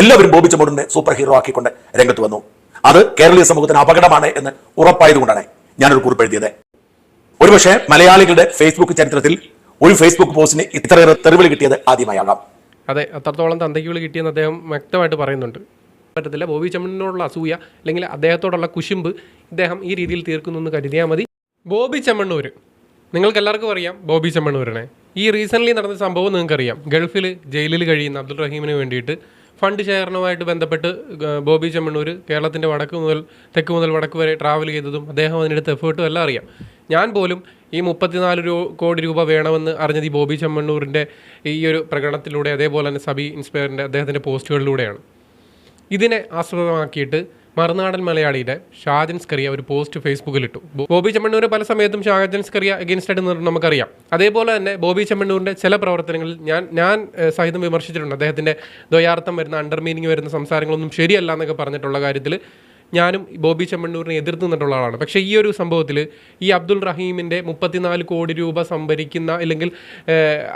എല്ലാവരും ബോബി ചെമ്മണ്ണൂരിനെ super hero ആക്കിക്കൊണ്ട് രംഗത്ത് വന്നു. അത് കേരളീയ സമൂഹത്തിന് അപകടമാണ് എന്ന് ഉറപ്പായതുകൊണ്ടാണ് ഞാനൊരു കുറിപ്പ് എഴുതിയത്. ഒരുപക്ഷെ മലയാളികളുടെ ഫേസ്ബുക്ക് ചരിത്രത്തിൽ ഒരു ഫേസ്ബുക്ക് പോസ്റ്റിന് ഇത്രയേറെ തെറിവിളി കിട്ടിയത് ആദ്യമായാകാം. അതെ അത്രത്തോളം തന്തയ്ക്കുകൾ കിട്ടിയെന്ന് അദ്ദേഹം വ്യക്തമായിട്ട് പറയുന്നുണ്ട്. പറ്റത്തില്ല ബോബി ചമ്മണിനോടുള്ള അസൂയ അല്ലെങ്കിൽ അദ്ദേഹത്തോടുള്ള കുശുമ്പ് ഇദ്ദേഹം ഈ രീതിയിൽ തീർക്കുന്നു എന്ന് കരുതിയാൽ മതി. ബോബി ചെമ്മണ്ണൂർ നിങ്ങൾക്ക് എല്ലാവർക്കും അറിയാം ബോബി ചെമ്മണ്ണൂരിനെ. ഈ റീസെന്റ്ലി നടന്ന സംഭവം നിങ്ങൾക്കറിയാം. ഗൾഫിൽ ജയിലിൽ കഴിയുന്ന അബ്ദുൾ റഹീമിന് വേണ്ടിയിട്ട് ഫണ്ട് ശേഖരണവുമായിട്ട് ബന്ധപ്പെട്ട് ബോബി ചെമ്മണ്ണൂർ കേരളത്തിന്റെ വടക്ക് മുതൽ തെക്ക് മുതൽ വടക്ക് വരെ ട്രാവൽ ചെയ്തതും അദ്ദേഹം അതിനെടുത്ത എഫേർട്ടും എല്ലാം അറിയാം. ഞാൻ പോലും ഈ മുപ്പത്തിനാല് രൂ കോടി രൂപ വേണമെന്ന് അറിഞ്ഞത് ഈ ബോബി ചെമ്മണ്ണൂരിന്റെ ഈ ഒരു പ്രകടനത്തിലൂടെ അതേപോലെ തന്നെ സബി ഇൻസ്പയറിന്റെ അദ്ദേഹത്തിന്റെ പോസ്റ്റുകളിലൂടെയാണ് ഇതിനെ ആസ്പദമാക്കിയിട്ട് മറുനാടൻ മലയാളിയുടെ ഷാജൻ സ്കറിയ ഒരു പോസ്റ്റ് ഫേസ്ബുക്കിൽ ഇട്ടു ബോബി ചെമ്മണ്ണൂർ പല സമയത്തും ഷാജൻ സ്കറിയ അഗേൻസ്റ്റ് ആയിട്ട് നമുക്കറിയാം. അതേപോലെ തന്നെ ബോബി ചെമ്മണ്ണൂരിന്റെ ചില പ്രവർത്തനങ്ങളിൽ ഞാൻ ഞാൻ സഹിതം വിമർശിച്ചിട്ടുണ്ട്. അദ്ദേഹത്തിന്റെ ദ്വയാർത്ഥം വരുന്ന അണ്ടർ മീനിങ് വരുന്ന സംസാരങ്ങളൊന്നും ശരിയല്ല എന്നൊക്കെ പറഞ്ഞിട്ടുള്ള കാര്യത്തിൽ ഞാനും ബോബി ചെമ്മണ്ണൂരിനെ എതിർത്ത് നിന്നിട്ടുള്ള ആളാണ്. പക്ഷേ ഈ ഒരു സംഭവത്തിൽ ഈ അബ്ദുൾ റഹീമിന്റെ മുപ്പത്തിനാല് കോടി രൂപ സംഭരിക്കുന്ന അല്ലെങ്കിൽ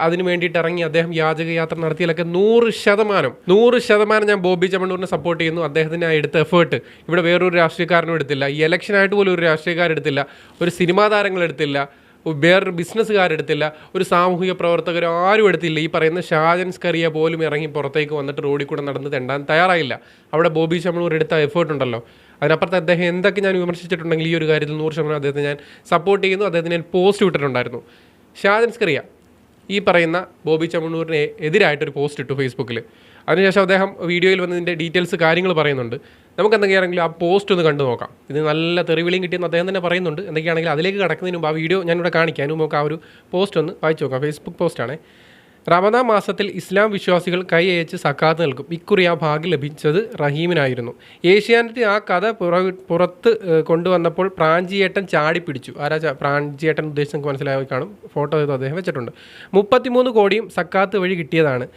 അതിനു വേണ്ടിയിട്ട് ഇറങ്ങി അദ്ദേഹം യാചകയാത്ര നടത്തിയാലൊക്കെ നൂറ് ശതമാനം നൂറ് ശതമാനം ഞാൻ ബോബി ചെമ്മണ്ണൂരിനെ സപ്പോർട്ട് ചെയ്യുന്നു. അദ്ദേഹത്തിന് എടുത്ത എഫേർട്ട് ഇവിടെ വേറൊരു രാഷ്ട്രീയക്കാരനും എടുത്തില്ല. ഈ ഇലക്ഷനായിട്ട് പോലും ഒരു രാഷ്ട്രീയക്കാരെടുത്തില്ല ഒരു സിനിമാ താരങ്ങൾ എടുത്തില്ല. വേറൊരു ബിസിനസ്സുകാരെടുത്തില്ല ഒരു സാമൂഹിക പ്രവർത്തകരും ആരും എടുത്തില്ല. ഈ പറയുന്ന ഷാജൻ സ്കറിയ പോലും ഇറങ്ങി പുറത്തേക്ക് വന്നിട്ട് റോഡിൽ കൂടെ നടന്ന് തെണ്ടാൻ തയ്യാറായില്ല. അവിടെ ബോബി ചമ്മണൂർ എടുത്ത എഫേർട്ട് ഉണ്ടല്ലോ. അതിനപ്പുറത്ത് അദ്ദേഹം എന്തൊക്കെ ഞാൻ വിമർശിച്ചിട്ടുണ്ടെങ്കിൽ ഈ ഒരു കാര്യത്തിൽ നൂറ് ശതമാനം അദ്ദേഹത്തെ ഞാൻ സപ്പോർട്ട് ചെയ്യുന്നു. അദ്ദേഹത്തിന് ഞാൻ പോസ്റ്റ് ഇട്ടിട്ടുണ്ടായിരുന്നു. ഷാജൻസ്കറിയ ഈ പറയുന്ന ബോബി ചമ്മണ്ണൂരിന് എതിരായിട്ടൊരു പോസ്റ്റ് ഇട്ടു ഫേസ്ബുക്കിൽ അതിനുശേഷം അദ്ദേഹം വീഡിയോയിൽ വന്നതിന്റെ ഡീറ്റെയിൽസ് കാര്യങ്ങൾ പറയുന്നുണ്ട്. നമുക്ക് എന്തൊക്കെയാണെങ്കിലും ആ പോസ്റ്റ് ഒന്ന് കണ്ടു നോക്കാം. ഇത് നല്ല തെറിവിളിയും കിട്ടിയെന്ന് അദ്ദേഹം തന്നെ പറയുന്നുണ്ട്. എന്തൊക്കെയാണെങ്കിലും അതിലേക്ക് കടക്കുന്നതിന് മുമ്പ് ആ വീഡിയോ ഞാനിവിടെ കാണിക്കാം. അതിന് മുമ്പ് നമുക്ക് ആ ഒരു പോസ്റ്റ് ഒന്ന് വായിച്ചു നോക്കാം. ഫേസ്ബുക്ക് പോസ്റ്റാണ് റമദാൻ മാസത്തിൽ ഇസ്ലാം വിശ്വാസികൾ കൈയച്ച് സക്കാത്ത് നൽകും. ഇക്കുറി ആ ഭാഗ്യം ലഭിച്ചത് റഹീമിനായിരുന്നു. ഏഷ്യാനെറ്റ് ആ കഥ പുറ പുറത്ത് കൊണ്ടുവന്നപ്പോൾ പ്രാഞ്ചിയേട്ടൻ ചാടി പിടിച്ചു ആരാ പ്രാഞ്ചിയേട്ടൻ ഉദ്ദേശം നമുക്ക് മനസ്സിലായി കാണും. ഫോട്ടോ ചെയ്ത് അദ്ദേഹം വെച്ചിട്ടുണ്ട്. മുപ്പത്തിമൂന്ന് കോടിയും സക്കാത്ത് വഴി കിട്ടിയതാണ്.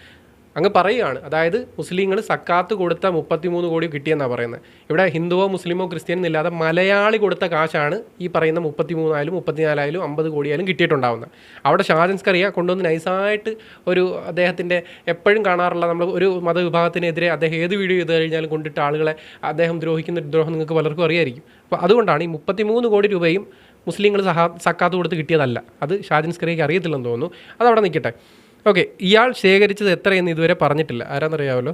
അങ്ങ് പറയുകയാണ്. അതായത് മുസ്ലിങ്ങൾ സക്കാത്ത് കൊടുത്ത മുപ്പത്തിമൂന്ന് കോടി കിട്ടിയെന്നാണ് പറയുന്നത്. ഇവിടെ ഹിന്ദുവോ മുസ്ലിമോ ക്രിസ്ത്യൻ എന്നില്ലാതെ മലയാളി കൊടുത്ത കാശാണ് ഈ പറയുന്ന മുപ്പത്തിമൂന്നായാലും മുപ്പത്തിനാലായാലും അമ്പത് കോടിയായാലും കിട്ടിയിട്ടുണ്ടാവുന്നത്. അവിടെ ഷാജൻസ്കറിയ കൊണ്ടുവന്ന് നൈസായിട്ട് ഒരു അദ്ദേഹത്തിന്റെ എപ്പോഴും കാണാറുള്ള നമ്മൾ ഒരു മതവിഭാഗത്തിനെതിരെ അദ്ദേഹം ഏത് വീഡിയോ ചെയ്ത് കഴിഞ്ഞാലും കൊണ്ടിട്ട് ആളുകളെ അദ്ദേഹം ദ്രോഹിക്കുന്ന ദ്രോഹം നിങ്ങൾക്ക് പലർക്കും അറിയായിരിക്കും. അപ്പോൾ അതുകൊണ്ടാണ് ഈ മുപ്പത്തിമൂന്ന് കോടി രൂപയും മുസ്ലിങ്ങൾ സഹാ സക്കാത്ത് കൊടുത്ത് കിട്ടിയതല്ല. അത് ഷാജൻസ്കറിയയ്ക്ക് അറിയത്തില്ലെന്ന് തോന്നുന്നു. അതവിടെ നിൽക്കട്ടെ. ഓക്കെ ഇയാൾ ശേഖരിച്ചത് എത്രയെന്ന് ഇതുവരെ പറഞ്ഞിട്ടില്ല. ആരാന്നറിയാമല്ലോ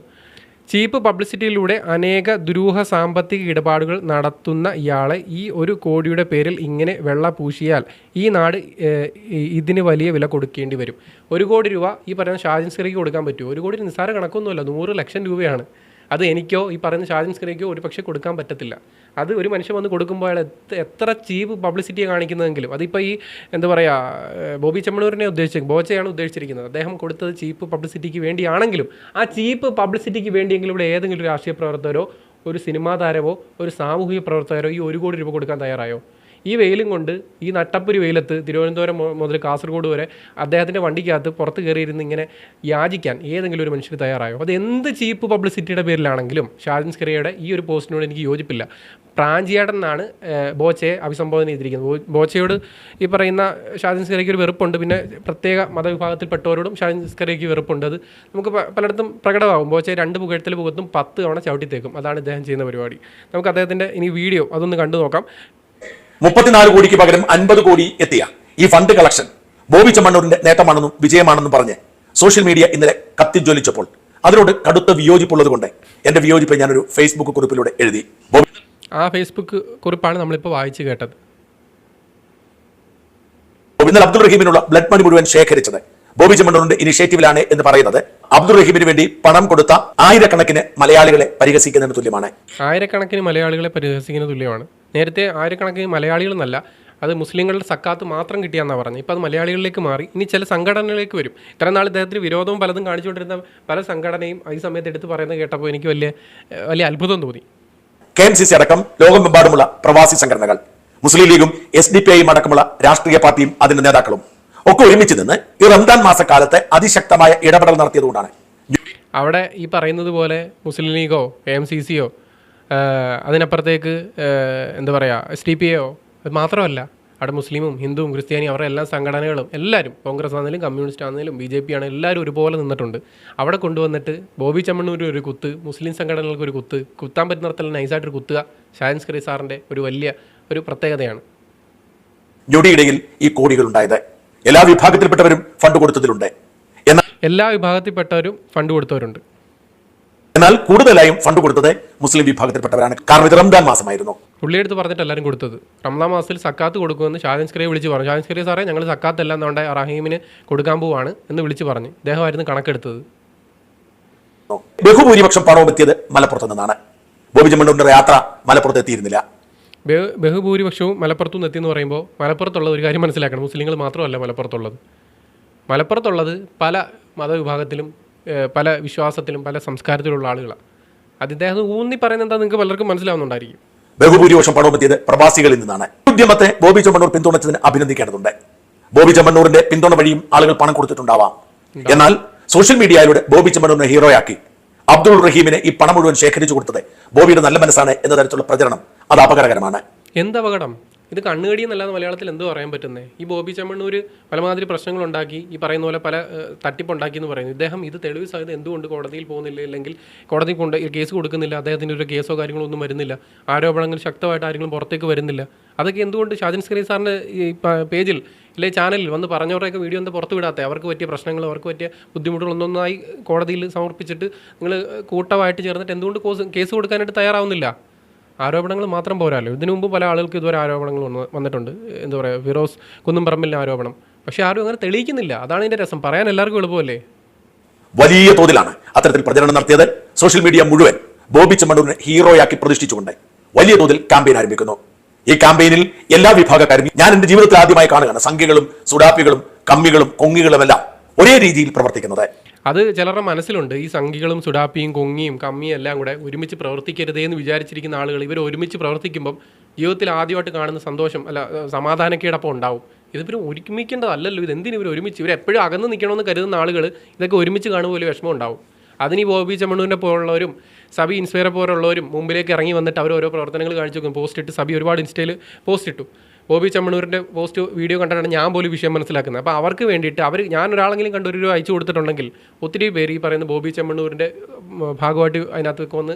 ചീപ്പ് പബ്ലിസിറ്റിയിലൂടെ അനേക ദുരൂഹ സാമ്പത്തിക ഇടപാടുകൾ നടത്തുന്ന ഇയാളെ ഈ ഒരു കോടിയുടെ പേരിൽ ഇങ്ങനെ വെള്ള പൂശിയാൽ ഈ നാട് ഇതിന് വലിയ വില കൊടുക്കേണ്ടി വരും. ഒരു കോടി രൂപ ഈ പറയുന്ന ഷാജിൻ സ്ക്രീക്ക് കൊടുക്കാൻ പറ്റുമോ? ഒരു കോടി നിസ്സാര കണക്കൊന്നുമല്ല നൂറ് ലക്ഷം രൂപയാണ്. അത് എനിക്കോ ഈ പറയുന്ന ഷാജിൻ സ്ക്രീക്കോ ഒരു പക്ഷേ കൊടുക്കാൻ പറ്റത്തില്ല. അത് ഒരു മനുഷ്യൻ വന്ന് കൊടുക്കുമ്പോൾ അയാൾ എത്ര- ചീപ്പ് പബ്ലിസിറ്റിയെ കാണിക്കുന്നതെങ്കിലും. അതിപ്പോൾ ഈ എന്താ പറയുക ബോബി ചെമ്മണൂരിനെ ഉദ്ദേശിച്ചത് ബോച്ചയാണ് ഉദ്ദേശിച്ചിരിക്കുന്നത്. അദ്ദേഹം കൊടുത്തത് ചീപ്പ് പബ്ലിസിറ്റിക്ക് വേണ്ടിയാണെങ്കിലും ആ ചീപ്പ് പബ്ലിസിറ്റിക്ക് വേണ്ടിയെങ്കിലും ഇവിടെ ഏതെങ്കിലും ഒരു രാഷ്ട്രീയ പ്രവർത്തകരോ ഒരു സിനിമാ താരമോ ഒരു സാമൂഹിക പ്രവർത്തകരോ ഈ ഒരു കോടി രൂപ കൊടുക്കാൻ തയ്യാറായോ? ഈ വെയിലും കൊണ്ട് ഈ നട്ടപ്പൊരു വെയിലത്ത് തിരുവനന്തപുരം മുതൽ കാസർഗോഡ് വരെ അദ്ദേഹത്തിന്റെ വണ്ടിക്കകത്ത് പുറത്ത് കയറിയിരുന്ന് ഇങ്ങനെ യാചിക്കാൻ ഏതെങ്കിലും ഒരു മനുഷ്യർ തയ്യാറായോ? അത് എന്ത് ചീപ്പ് പബ്ലിസിറ്റിയുടെ പേരിലാണെങ്കിലും ഷാജൻ സ്കറിയയുടെ ഈ ഒരു പോസ്റ്റിനോട് എനിക്ക് യോജിപ്പില്ല. പ്രാഞ്ചിയാടൻ എന്നാണ് ബോച്ചയെ അഭിസംബോധന ചെയ്തിരിക്കുന്നത്. ബോച്ചയോട് ഈ പറയുന്ന ഷാജൻ സ്കറിയയ്ക്ക് ഒരു വെറുപ്പുണ്ട്. പിന്നെ പ്രത്യേക മതവിഭാഗത്തിൽപ്പെട്ടവരോടും ഷാജൻ സ്കറിയയ്ക്ക് വെറുപ്പുണ്ട്. അത് നമുക്ക് പലയിടത്തും പ്രകടമാകും. ബോച്ചയെ രണ്ട് പുകഴ്ത്തൽ പുകത്തും പത്ത് തവണ ചവിട്ടിത്തേക്കും. അതാണ് ഇദ്ദേഹം ചെയ്യുന്ന പരിപാടി. നമുക്ക് അദ്ദേഹത്തിന്റെ ഇനി വീഡിയോ അതൊന്ന് കണ്ടു നോക്കാം. മുപ്പത്തിനാല് കോടിക്ക് പകരം അൻപത് കോടി എത്തിയ ഈ ഫണ്ട് കളക്ഷൻ ബോബി ചമ്മണ്ണൂരിന്റെ നേട്ടമാണെന്നും വിജയമാണെന്നും പറഞ്ഞ് സോഷ്യൽ മീഡിയ ഇന്നലെ കത്തിജ്വലിച്ചപ്പോൾ അതിനോട് കടുത്ത വിയോജിപ്പുള്ളത് കൊണ്ട് എന്റെ വിയോജിപ്പ് ഞാനൊരു ഫേസ്ബുക്ക് കുറിപ്പിലൂടെ എഴുതി. ആ ഫേസ്ബുക്ക് കുറിപ്പാണ് നമ്മളിപ്പോൾ വായിച്ചു കേട്ടത്. ഇന്നലെ അബ്ദുൾ റഹീമിനുള്ള ബ്ലഡ് മണി മുഴുവൻ ശേഖരിച്ചത് ബോബി ചെമ്മണ്ണൂരിന്റെ ഇനിഷ്യേറ്റീവിലാണ് എന്ന് പറയുന്നത്. അബ്ദുൾ റഹീമിന് വേണ്ടി പണം കൊടുത്ത ആയിരക്കണക്കിന് മലയാളികളെ പരിഹസിക്കുന്നതിന് തുല്യമാണ്. ആയിരക്കണക്കിന് മലയാളികളെ പരിഹസിക്കുന്ന തുല്യമാണ്. നേരത്തെ ആയിരക്കണക്കിന് മലയാളികൾ എന്നല്ല അത് മുസ്ലിങ്ങളുടെ സക്കാത്ത് മാത്രം കിട്ടിയാന്നാണ് പറഞ്ഞത്. ഇപ്പോൾ അത് മലയാളികളിലേക്ക് മാറി. ഇനി ചില സംഘടനകളിലേക്ക് വരും. ഇത്ര നാൾ ഇദ്ദേഹത്തിന് വിരോധവും പലതും കാണിച്ചുകൊണ്ടിരുന്ന പല സംഘടനയും ഈ സമയത്ത് എടുത്ത് പറയുന്നത് കേട്ടപ്പോൾ എനിക്ക് വലിയ വലിയ അത്ഭുതം തോന്നി. കെ എം സി സി അടക്കം ലോകമെമ്പാടുമുള്ള പ്രവാസി സംഘടനകൾ മുസ്ലിം ലീഗും എസ് ഡി പി ഐയും അടക്കമുള്ള രാഷ്ട്രീയ പാർട്ടിയും അതിന്റെ നേതാക്കളും. ഒക്കെ ഒരുമിച്ച് നിന്ന് ഈ റംദാൻ മാസക്കാലത്ത് അതിശക്തമായ ഇടപെടൽ നടത്തിയതുകൊണ്ടാണ്. അവിടെ ഈ പറയുന്നത് പോലെ മുസ്ലിം ലീഗോ എ സി സിയോ അതിനപ്പുറത്തേക്ക് എന്താ പറയുക എസ് ഡി പി എയോ അത് മാത്രമല്ല അവിടെ മുസ്ലിമും ഹിന്ദുവും ക്രിസ്ത്യാനിയും അവരുടെ എല്ലാ സംഘടനകളും എല്ലാവരും കോൺഗ്രസ് ആണെങ്കിലും കമ്മ്യൂണിസ്റ്റ് ആണെങ്കിലും ബി ജെ പി ആണെങ്കിലും എല്ലാവരും ഒരുപോലെ നിന്നിട്ടുണ്ട്. അവിടെ കൊണ്ടുവന്നിട്ട് ബോബി ചമ്മണ്ണൂർ ഒരു കുത്ത് മുസ്ലിം സംഘടനകൾക്ക് ഒരു കുത്ത് കുത്താൻ പറ്റുന്നിടത്തെല്ലാം നൈസായിട്ടൊരു കുത്തുക ഷായൻസ് കറി സാറിന്റെ ഒരു വലിയ ഒരു പ്രത്യേകതയാണ്. ഞൊടിയിടയിൽ ഈ കോടികൾ ഉണ്ടായത് എല്ലാ വിഭാഗത്തിൽപ്പെട്ടവരും ഫണ്ട് കൊടുത്തതിലുണ്ട്. എന്നാൽ എല്ലാ വിഭാഗത്തിൽപ്പെട്ടവരും ഫണ്ട് കൊടുത്തവരുണ്ട്. എന്നാൽ കൂടുതലായും ഫണ്ട് കൊടുത്തത് മുസ്ലിം വിഭാഗത്തിൽപ്പെട്ടവരാണ്. കാരണം ഇത് റംദാൻ മാസമായിരുന്നു. പുള്ളിയെടുത്ത് പറഞ്ഞിട്ട് എല്ലാവരും കൊടുത്തത്. റംലാ മാസത്തിൽ സക്കാത്ത് കൊടുക്കുമെന്ന് ഷാജൻ സ്കറിയെ വിളിച്ച് പറഞ്ഞു. ഷാജൻ സ്കറിയ സാറേ ഞങ്ങൾ സക്കാത്ത് എല്ലാം നമ്മുടെ റഹീമിന് കൊടുക്കാൻ പോവാണ് എന്ന് വിളിച്ച് പറഞ്ഞു. ഇദ്ദേഹമായിരുന്നു കണക്കെടുത്തത്. ബഹുഭൂരിപക്ഷം പണവും എത്തിയത് മലപ്പുറത്ത് നിന്നാണ്. ബോബി യാത്ര മലപ്പുറത്ത് എത്തിയിരുന്നില്ല. ബഹുഭൂരിപക്ഷവും മലപ്പുറത്തു നിന്ന് എത്തിയെന്ന് പറയുമ്പോൾ മലപ്പുറത്തുള്ള ഒരു കാര്യം മനസ്സിലാക്കണം. മുസ്ലിങ്ങൾ മാത്രമല്ല മലപ്പുറത്തുള്ളത്. മലപ്പുറത്തുള്ളത് പല മതവിഭാഗത്തിലും പല വിശ്വാസത്തിലും പല സംസ്കാരത്തിലുള്ള ആളുകളാണ് അത് ഇദ്ദേഹം ഊന്നി പറയുന്നത് എന്താ നിങ്ങൾക്ക് പലർക്കും മനസ്സിലാവുന്നുണ്ടായിരിക്കും. ബഹുഭൂരിപക്ഷം പണവും എത്തിയത് പ്രവാസികളിൽ നിന്നാണ്. ഉദ്യമത്തെ ബോബി ചെമ്മണ്ണൂർ പിന്തുണച്ചതിന് അഭിനന്ദിക്കേണ്ടതുണ്ട് ബോബി ചെമ്മണ്ണൂരിന്റെ പിന്തുണ വഴിയും ആളുകൾ പണം കൊടുത്തിട്ടുണ്ടാവാം. എന്നാൽ സോഷ്യൽ മീഡിയയിലൂടെ ബോബി ചെമ്മണ്ണൂരിനെ ഹീറോയാക്കി. അബ്ദുൾ റഹീമിന് ഈ പണം മുഴുവൻ ശേഖരിച്ചു കൊടുത്തത് ബോബിയുടെ നല്ല മനസ്സാണ് എന്ന തരത്തിലുള്ള പ്രചരണം അത് അപകടകരമാണ്. എന്ത് അപകടം? ഇത് കണ്ണുകടി എന്നല്ലാതെ മലയാളത്തിൽ എന്തോ പറയാൻ പറ്റുന്നേ? ഈ ബോബി ചെമ്മണ്ണൂർ പലമാതിരി പ്രശ്നങ്ങൾ ഉണ്ടാക്കി ഈ പറയുന്ന പോലെ പല തട്ടിപ്പുണ്ടാക്കി എന്ന് പറയുന്നു. ഇദ്ദേഹം ഇത് തെളിവ് സാധ്യത എന്തുകൊണ്ട് കോടതിയിൽ പോകുന്നില്ല? അല്ലെങ്കിൽ കോടതി കൊണ്ട് കേസ് കൊടുക്കുന്നില്ല? അദ്ദേഹത്തിന്റെ ഒരു കേസോ കാര്യങ്ങളോ ഒന്നും വരുന്നില്ല? ആരോപണങ്ങൾ ശക്തമായിട്ട് ആരെങ്കിലും പുറത്തേക്ക് വരുന്നില്ല? അതൊക്കെ എന്തുകൊണ്ട് ഷാജൻ സ്ക്രീ സാറിന്റെ ഈ പേജിൽ ഇല്ലെ ചാനലിൽ വന്ന് പറഞ്ഞവരുടെയൊക്കെ വീഡിയോ എന്താ പുറത്ത് വിടാത്ത? അവർക്ക് പറ്റിയ പ്രശ്നങ്ങൾ അവർക്ക് പറ്റിയ ബുദ്ധിമുട്ടുകൾ ഒന്നൊന്നായി കോടതിയിൽ സമർപ്പിച്ചിട്ട് നിങ്ങൾ കൂട്ടമായിട്ട് ചേർന്നിട്ട് എന്തുകൊണ്ട് കോസ് കേസ് കൊടുക്കാനായിട്ട് തയ്യാറാവുന്നില്ല? ആരോപണങ്ങൾ മാത്രം പോരാല്ലോ ഇതിനു മുമ്പ് പല ആളുകൾക്ക് ഇതുവരെ ആരോപണങ്ങൾ വന്ന് വന്നിട്ടുണ്ട്. എന്താ പറയുക ഫിറോസ് കുന്നുംപറമ്പിലെ ആരോപണം. പക്ഷേ ആരും അങ്ങനെ തെളിയിക്കുന്നില്ല. അതാണ് ഇതിന്റെ രസം. പറയാൻ എല്ലാവർക്കും എളുപ്പമല്ലേ? വലിയ തോതിലാണ് അത്തരത്തിൽ പ്രചരണം നടത്തിയത്. സോഷ്യൽ മീഡിയ മുഴുവൻ ബോബി ചെമ്മണ്ണൂരിനെ ഹീറോയാക്കി പ്രതിഷ്ഠിച്ചുകൊണ്ട് വലിയ തോതിൽ ക്യാമ്പയിൻ ആരംഭിക്കുന്നു. ഈ ക്യാമ്പയിനിൽ എല്ലാ വിഭാഗക്കാരും ഞാൻ എന്റെ ജീവിതത്തിൽ ആദ്യമായി കാണുകയാണ് സംഖ്യകളും സുഡാപ്പികളും കമ്മികളും കൊങ്ങികളുമെല്ലാം ഒരേ രീതിയിൽ പ്രവർത്തിക്കുന്നത്. അത് ചിലരുടെ മനസ്സിലുണ്ട്. ഈ സംഖ്യകളും സുഡാപ്പിയും കൊങ്ങിയും കമ്മിയും എല്ലാം കൂടെ ഒരുമിച്ച് പ്രവർത്തിക്കരുതേ എന്ന് വിചാരിച്ചിരിക്കുന്ന ആളുകൾ ഇവർ ഒരുമിച്ച് പ്രവർത്തിക്കുമ്പം ജീവിതത്തിൽ ആദ്യമായിട്ട് കാണുന്ന സന്തോഷം അല്ല സമാധാനക്കേടപ്പം ഉണ്ടാവും. ഇതിവർ ഒരുമിക്കേണ്ടതല്ലല്ലോ. ഇത് എന്തിനും ഇവർ ഒരുമിച്ച്? ഇവർ എപ്പോഴും അകന്ന് നിൽക്കണമെന്ന് കരുതുന്ന ആളുകൾ ഇതൊക്കെ ഒരുമിച്ച് കാണുമ്പോൾ വലിയ വിഷമം ഉണ്ടാവും. അതിന് ഈ ബോബി ചെമ്മണ്ണൂരിനെ പോലുള്ളവരും സബി ഇൻസ്പയറെ പോലുള്ളവരും മുമ്പിലേക്ക് ഇറങ്ങി വന്നിട്ട് അവർ ഓരോ പ്രവർത്തനങ്ങൾ കാണിച്ചു നോക്കും പോസ്റ്റ് ഇട്ട് സബി ഒരുപാട് ഇൻസ്റ്റയിൽ പോസ്റ്റ് ഇട്ടു. ബോബി ചമ്മണൂരിന്റെ പോസ്റ്റ് വീഡിയോ കണ്ടിട്ടാണ് ഞാൻ പോലും വിഷയം മനസ്സിലാക്കുന്നത്. അപ്പോൾ അവർക്ക് വേണ്ടിയിട്ട് അവർ ഞാൻ ഒരാളെങ്കിലും കണ്ട് ഒരു രൂപ അയച്ചു കൊടുത്തിട്ടുണ്ടെങ്കിൽ ഒത്തിരി പേര് ഈ പറയുന്ന ബോബി ചമ്മണൂരിന്റെ ഭാഗമായിട്ട് അതിനകത്ത് വന്ന്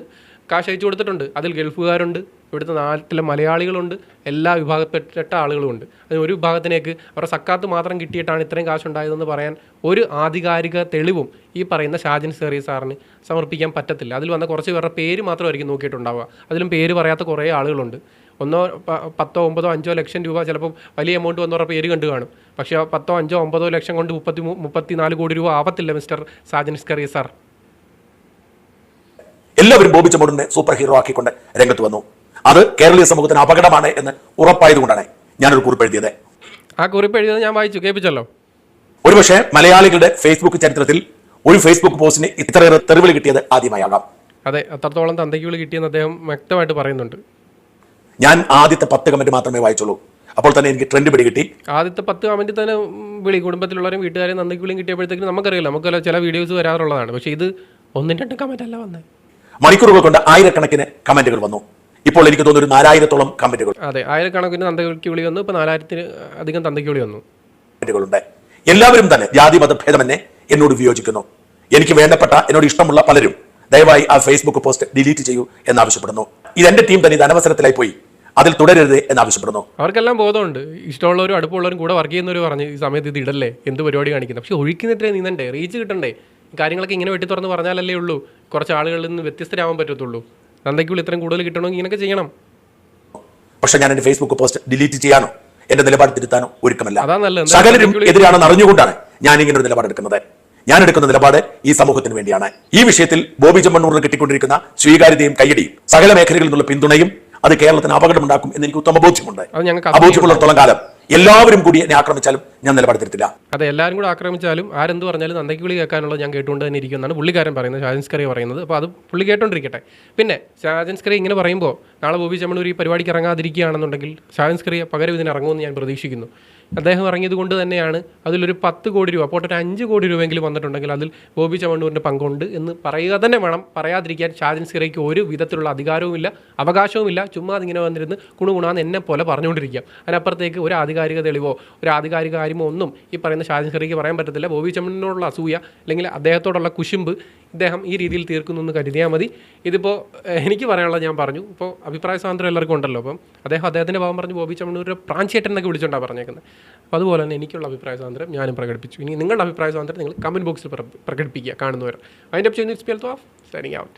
കാശ് അയച്ചു കൊടുത്തിട്ടുണ്ട്. അതിൽ ഗൾഫുകാരുണ്ട് ഇവിടുത്തെ നാട്ടിലെ മലയാളികളുണ്ട് എല്ലാ വിഭാഗപ്പെട്ട ആളുകളുമുണ്ട്. അതിന് ഒരു വിഭാഗത്തിനേക്ക് അവരുടെ സക്കാത്ത് മാത്രം കിട്ടിയിട്ടാണ് ഇത്രയും കാശ് ഉണ്ടായതെന്ന് പറയാൻ ഒരു ആധികാരിക തെളിവും ഈ പറയുന്ന ഷാജിൻ സെറി സാറിന് സമർപ്പിക്കാൻ പറ്റത്തില്ല. അതിൽ വന്ന കുറച്ച് പേരുടെ പേര് മാത്രമായിരിക്കും നോക്കിയിട്ടുണ്ടാവുക. അതിലും പേര് പറയാത്ത കുറേ ആളുകളുണ്ട്. ഒന്നോ പത്തോ ഒമ്പതോ അഞ്ചോ ലക്ഷം രൂപ ചിലപ്പം വലിയ എമൗണ്ട് വന്നവരുടെ പേര് കണ്ടു കാണും. പക്ഷേ പത്തോ അഞ്ചോ ഒമ്പതോ ലക്ഷം കൊണ്ട് മുപ്പത്തി മുപ്പത്തി നാല് കോടി രൂപ ആവത്തില്ല മിസ്റ്റർ സാജൻ സ്കറി സാർ. എല്ലാവരും ബോബി ചമോടിനെ സൂപ്പർ ഹീറോ ആക്കിക്കൊണ്ട് രംഗത്ത് വന്നു. അത് കേരളീയ സമൂഹത്തിന് അപകടമാണ് എന്ന് ഉറപ്പായതുകൊണ്ടാണ് ഞാനൊരു കുറിപ്പ് എഴുതിയത്. ആ കുറിപ്പ് എഴുതിയത് ഞാൻ വായിച്ചു കേൾപ്പിച്ചല്ലോ. ഒരുപക്ഷെ മലയാളികളുടെ ഫേസ്ബുക്ക് ചരിത്രത്തിൽ ഒരു ഫേസ്ബുക്ക് പോസ്റ്റിന് ഇത്രയേറെ തെറിവിളി കിട്ടിയത് ആദ്യമായാകാം. അതെ അത്രത്തോളം തന്തയ്ക്കുകൾ കിട്ടിയെന്ന് അദ്ദേഹം വ്യക്തമായിട്ട് പറയുന്നുണ്ട്. ഞാൻ ആദ്യത്തെ പത്ത് കമന്റ് മാത്രമേ വായിച്ചുള്ളൂ. അപ്പോൾ തന്നെ എനിക്ക് ട്രെൻഡ് പിടികിട്ടി. ആദ്യത്തെ പത്ത് കമന്റ് തന്നെ വിളി കുടുംബത്തിലുള്ളവരും വീട്ടുകാരെയും നന്ദിക്ക് വിളിയും കിട്ടിയപ്പോഴത്തേക്കും നമുക്കറിയില്ല. നമുക്ക് ചില വീഡിയോസ് വരാറുള്ളതാണ്. പക്ഷേ ഇത് ഒന്നും രണ്ടും കമന്റ് അല്ല വന്നത് മണിക്കൂറുകൾ കൊണ്ട് ആയിരക്കണക്കിന് കമന്റുകൾ വന്നു. ഇപ്പോൾ എനിക്ക് തോന്നുന്നു ഒരു നാലായിരത്തോളം കമന്റുകൾ. അതെ ആയിരക്കണക്കിന് തന്തയ്ക്ക് വിളി വന്നു. ഇപ്പൊ നാലായിരത്തിന് അധികം തന്തയ്ക്ക് വിളി വന്നു. കമന്റുകളുണ്ട്. എല്ലാവരും തന്നെ ജാതി മതഭേദമെന്നെ എന്നോട് വിയോജിക്കുന്നു. എനിക്ക് വേണ്ടപ്പെട്ട എന്നോട് ഇഷ്ടമുള്ള പലരും ദയവായി ആ ഫേസ്ബുക്ക് പോസ്റ്റ് ഡിലീറ്റ് ചെയ്യൂ എന്നാവശ്യപ്പെടുന്നു. ഇത് എന്റെ ടീം തന്നെ ഇത് അനവസരത്തിലായി പോയി. അതിൽ തുടരരുത് എന്ന് ആവശ്യപ്പെടുന്നു. അവർക്കെല്ലാം ബോധമുണ്ട്. ഇഷ്ടമുള്ളവരും അടുപ്പമുള്ളവരും കൂടെ വർക്ക് ചെയ്യുന്നവർ പറഞ്ഞ് ഈ സമയത്ത് ഇത് ഇടല്ലേ എന്ത് പരിപാടി കാണിക്കുന്നത്. പക്ഷേ ഒഴിക്കുന്നത്രേ നീന്തണ്ടേ? റീച്ച് കിട്ടണ്ടേ? കാര്യങ്ങളൊക്കെ ഇങ്ങനെ വെട്ടി തുറന്ന് പറഞ്ഞാലല്ലേ ഉള്ളൂ. കുറച്ച് ആളുകളിൽ നിന്ന് വ്യത്യസ്തരാവാൻ പറ്റത്തുള്ളൂ. നന്ദയ്ക്കുള്ളിൽ ഇത്രയും കൂടുതൽ കിട്ടണമെങ്കിൽ ഇങ്ങനെയൊക്കെ ചെയ്യണം. പക്ഷെ ഞാൻ എന്റെ ഫേസ്ബുക്ക് പോസ്റ്റ് ഡിലീറ്റ് ചെയ്യാനോ എന്റെ നിലപാട് തിരുത്താനോ ഒരുക്കമല്ല. സകലരും എതിരാണെന്ന് അറിഞ്ഞുകൊണ്ടാണ് ഞാൻ ഇങ്ങനെ ഒരു നിലപാടെടുക്കുന്നത് ഞാൻ എടുക്കുന്ന നിലപാട് ഈ സമൂഹത്തിന് വേണ്ടിയാണ്. ഈ വിഷയത്തിൽ ബോബി ചെമ്മണ്ണൂറിന് കിട്ടിക്കൊണ്ടിരിക്കുന്ന സ്വീകാര്യതയും കയ്യടിയും സകല മേഖലകളിൽ നിന്നുള്ള പിന്തുണയും അത് കേരളത്തിന് അപകടമുണ്ടാക്കും എന്ന് എനിക്ക് ഉത്തമ ബോധ്യമുണ്ട് അബോധ്യമുള്ളിടത്തോളം കാലം എല്ലാവരും കൂടി എന്നെ ആക്രമിച്ചാലും ഞാൻ നിലപാട് തിരുത്തില്ല അതെ എല്ലാവരും കൂടി ആക്രമിച്ചാലും ആരെന്ത് പറഞ്ഞാലും നന്ദയ്ക്ക് വിളി കേൾക്കാനുള്ളത് ഞാൻ കേട്ടുകൊണ്ട് തന്നെ ഇരിക്കുന്നതാണ് പുള്ളിക്കാരൻ പറയുന്നത് ഷാജൻസ്കറി പറയുന്നത്. അപ്പോൾ അത് പുള്ളി കേട്ടോണ്ടിരിക്കട്ടെ. പിന്നെ ഷാജൻസ്കറി ഇങ്ങനെ പറയുമ്പോൾ നാളെ ബോബി ചമ്മണൂർ ഈ പരിപാടിക്ക് ഇറങ്ങാതിരിക്കുകയാണെന്നുണ്ടെങ്കിൽ ഷാജൻസ്കറിയെ പകരം ഇതിന് ഇറങ്ങുമെന്ന് ഞാൻ പ്രതീക്ഷിക്കുന്നു. അദ്ദേഹം ഇറങ്ങിയത് കൊണ്ട് തന്നെയാണ് അതിലൊരു പത്ത് കോടി രൂപ അപ്പോൾ ഒരു അഞ്ച് കോടി രൂപയെങ്കിലും വന്നിട്ടുണ്ടെങ്കിൽ അതിൽ ബോബി ചമ്മണ്ണൂരിന്റെ പങ്കുണ്ട് എന്ന് പറയുക തന്നെ വേണം. പറയാതിരിക്കാൻ ഷാജൻ സിറയ്ക്ക് ഒരു വിധത്തിലുള്ള അധികാരവുമില്ല അവകാശവുമില്ല. ചുമ്മാ അതിങ്ങനെ വന്നിരുന്ന് കുണുകുണാന്ന് എന്നെ പോലെ പറഞ്ഞുകൊണ്ടിരിക്കാം അതിനപ്പുറത്തേക്ക് ഒരു ആധികാരിക തെളിവോ ഒരു ആധികാരിക കാര്യമോ ഒന്നും ഈ പറയുന്ന ഷാജൻ സിറയ്ക്ക് പറയാൻ പറ്റത്തില്ല. ബോബി ചമ്മണ്ണൂരിനോടുള്ള അസൂയ അല്ലെങ്കിൽ അദ്ദേഹത്തോടുള്ള കുശുമ്പ് ഇദ്ദേഹം ഈ രീതിയിൽ തീർക്കുന്നു എന്ന് കരുതിയാൽ മതി. ഇതിപ്പോൾ എനിക്ക് പറയാനുള്ള ഞാൻ പറഞ്ഞു. ഇപ്പോൾ അഭിപ്രായ സ്വാതന്ത്ര്യം എല്ലാവർക്കും ഉണ്ടല്ലോ. അപ്പം അദ്ദേഹം അദ്ദേഹത്തിന്റെ ഭാവം പറഞ്ഞ് ബോബി ചമ്മണ്ണൂരിന്റെ പ്രാഞ്ചേട്ടൻ എന്നൊക്കെ വിളിച്ചുകൊണ്ടാണ് പറഞ്ഞേക്കുന്നത്. അപ്പോൾ അതുപോലെ തന്നെ എനിക്കുള്ള അഭിപ്രായ സ്വാതന്ത്ര്യം ഞാനും പ്രകടിപ്പിച്ചു. ഇനി നിങ്ങളുടെ അഭിപ്രായ സ്വാതന്ത്ര്യം നിങ്ങൾ കമന്റ് ബോക്സിൽ പ്രകടിപ്പിക്കുക കാണുന്നവർ. അതിന്റെ ചെയ്യുന്ന ഓഫ് സ്റ്റൈനിങ് ഔട്ട്